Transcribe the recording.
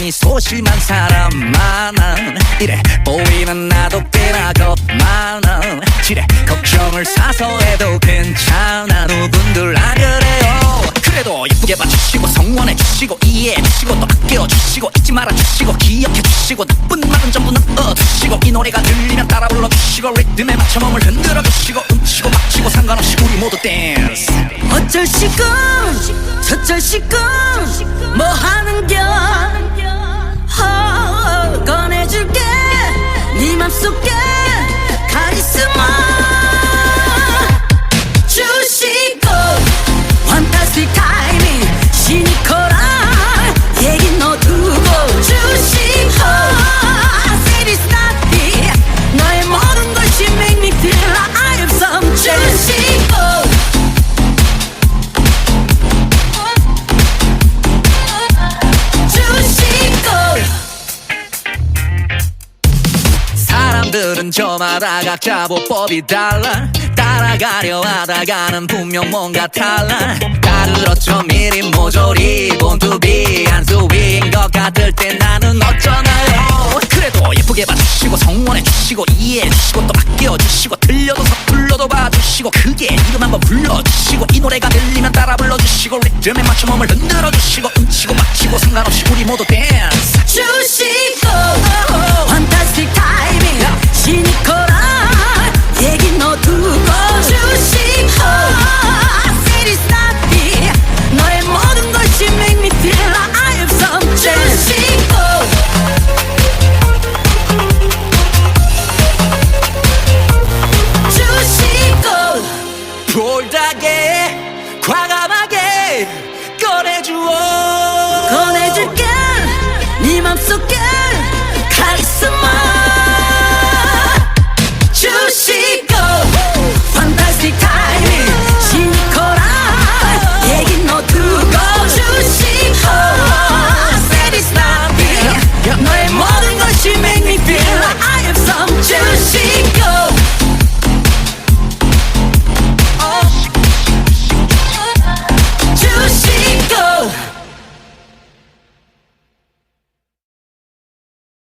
많이 소심한 사람 많아 이래 보이는 나도 꽤나 겁 많아 지레 걱정을 사서 해도 괜찮아. 누군들 안 그래요? 그래도 예쁘게 봐주시고 성원해 주시고 이해해 주시고 또 아껴 주시고 잊지 말아 주시고 기억해 주시고 나쁜 말은 전부 넣어 주시고 이 노래가 들리면 따라 불러 주시고 리듬에 맞춰 몸을 흔들어 주시고 음치고 막치고 상관없이 우리 모두 댄스 어쩔 시군 시군 뭐 하는겨? 어, 꺼내줄게. 네 맘속에 카리스마 사람들은 저마다 각자 보법이 달라. 따라가려 하다가는 분명 뭔가 달라. 다 들었죠. 미리 모조리 본투비 한수 위인 것 같을 때 나는 어쩌나요? 그래도 예쁘게 봐주시고 성원해 주시고 이해해 주시고 또 아껴 주시고 들려도 서툴러도 봐주시고 크게 이름 한번 불러주시고 이 노래가 들리면 따라 불러주시고 리듬에 맞춰 몸을 흔들어 주시고 음치고 막치고 상관없이 우리 모두 댄스. 주시고 you walk.